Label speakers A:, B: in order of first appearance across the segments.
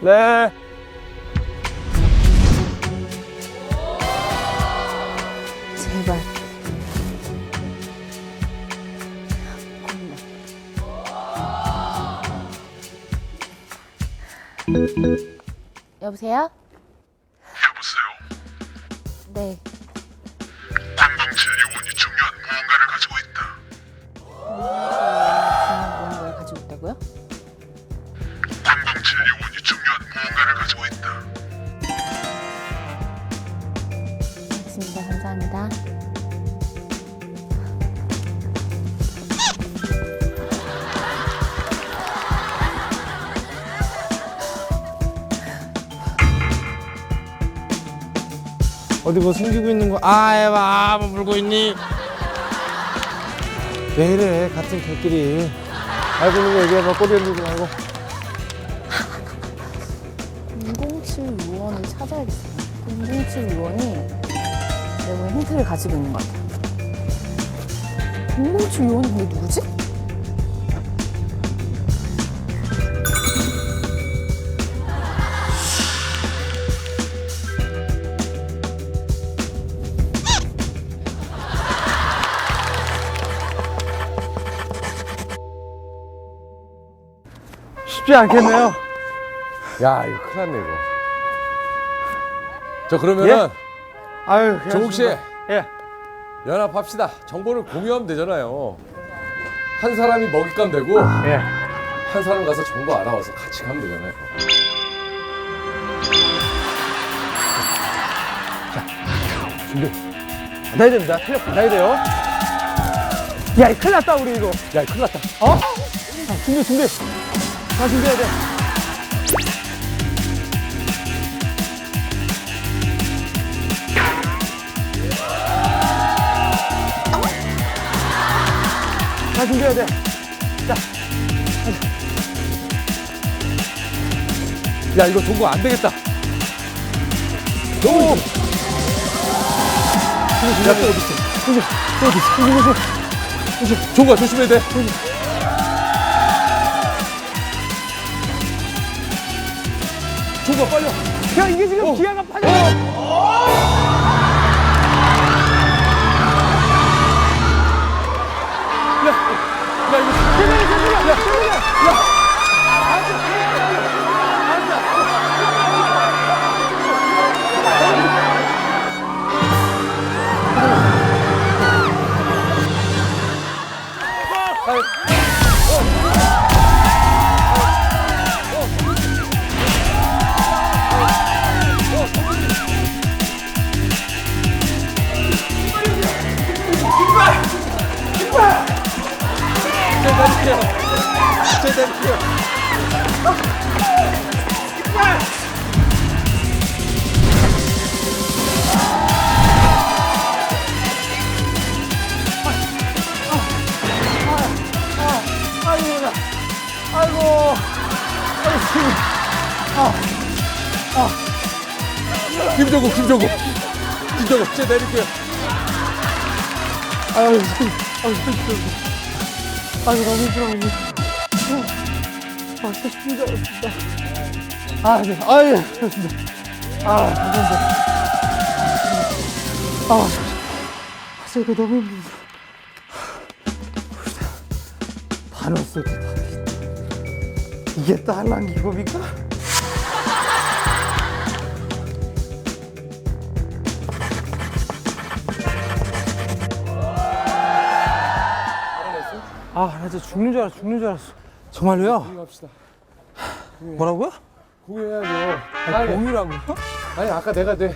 A: 네.
B: 제발. 여보세요?
C: 여보세요?
B: 네.
C: 관광실 요원이 중요한 무언가를 가지고 있다.
B: 무언가를 가지고 있다고요?
C: 관광실 요원이 무언가를 가지고 있다.
B: 알겠습니다. 감사합니다.
A: 어디 뭐 숨기고 있는 거? 아, 에바, 뭐 물고 있니? 왜 이래, 같은 개끼리. 알고 있는 거 얘기해봐, 꼬리 흔들지 말고.
B: 원을 찾아야겠어요. 007 요원이 내가 힌트를 가지고 있는 것 같아요. 007 요원이 근데 누구지?
A: 쉽지 않겠네요.
D: 야 이거 큰일 났네 이거 저 그러면은
A: 아유, 그냥
D: 종욱 씨.
A: 예.
D: 연합합시다 정보를 공유하면 되잖아요 한 사람이 먹잇감 되고
A: 예.
D: 한 사람 가서 정보 알아와서 같이 가면 되잖아요
A: 받아야 됩니다. 탄력 받아야 돼요. 야, 이 큰일 났다, 우리 이거.
D: 야 큰일 났다
A: 어? 자, 준비, 준비. 다 준비해야 돼. 준비해야 돼.
D: 야 이거 동거 안 되겠다
A: 너무.
D: 야 또 어디 있어
A: 어디 있어?
D: 종거 조심해야 돼 종거 빨리 와
A: 야, 이게 지금 기아가 파져. 아이고, 나. 아이고.
D: 김종국 김종국 김종국 제 내릴게요
A: 아유, 힘- 아유, 힘들어. 아유, 너무 힘들어. 아, 줄 알았습니다. 아, 네. 아유, 아, 감사합니다. 아, 진짜 이거 너무 힘들어. 다 넣었어, 다. 이게 또 한란 기법인가? 아, 나 진짜 죽는 줄 알았어, 죽는 줄 알았어. 정말로요?
D: 공유합시다
A: 뭐라고요?
D: 공유해야죠
A: 아니,
D: 아니,
A: 공유라고요?
D: 아니 아까 내가 내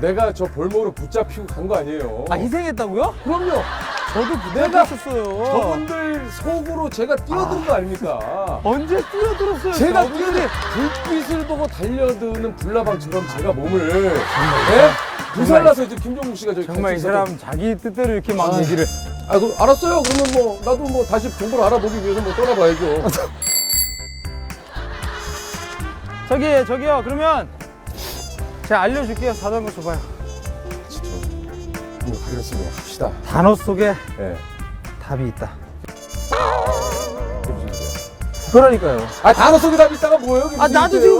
D: 내가 저 볼모로 붙잡히고 간 거 아니에요
A: 아, 희생했다고요?
D: 그럼요
A: 저도
D: 내가
A: 내가 했었어요.
D: 저분들 속으로 제가 뛰어든 거 아닙니까?
A: 언제 뛰어들었어요?
D: 제가
A: 저분이?
D: 뛰어든 불빛을 보고 달려드는 불나방처럼 제가 몸을 예? 불살라서 이제 김종국 씨가 저기
A: 정말 이
D: 같이
A: 사람 자기 뜻대로 이렇게 막
D: 아.
A: 얘기를.
D: 아, 그, 알았어요. 그러면 뭐 나도 뭐 다시 정보를 알아보기 위해서 뭐 떠나봐야죠.
A: 저기, 저기요. 그러면 제가 알려줄게요. 자전거 줘봐요.
D: 뭐 그래서 뭐 합시다.
A: 단어 속에
D: 예.
A: 답이 있다. 그러니까요.
D: 아 단어 속에 답이 있다가 뭐예요?
A: 아, 나도 지금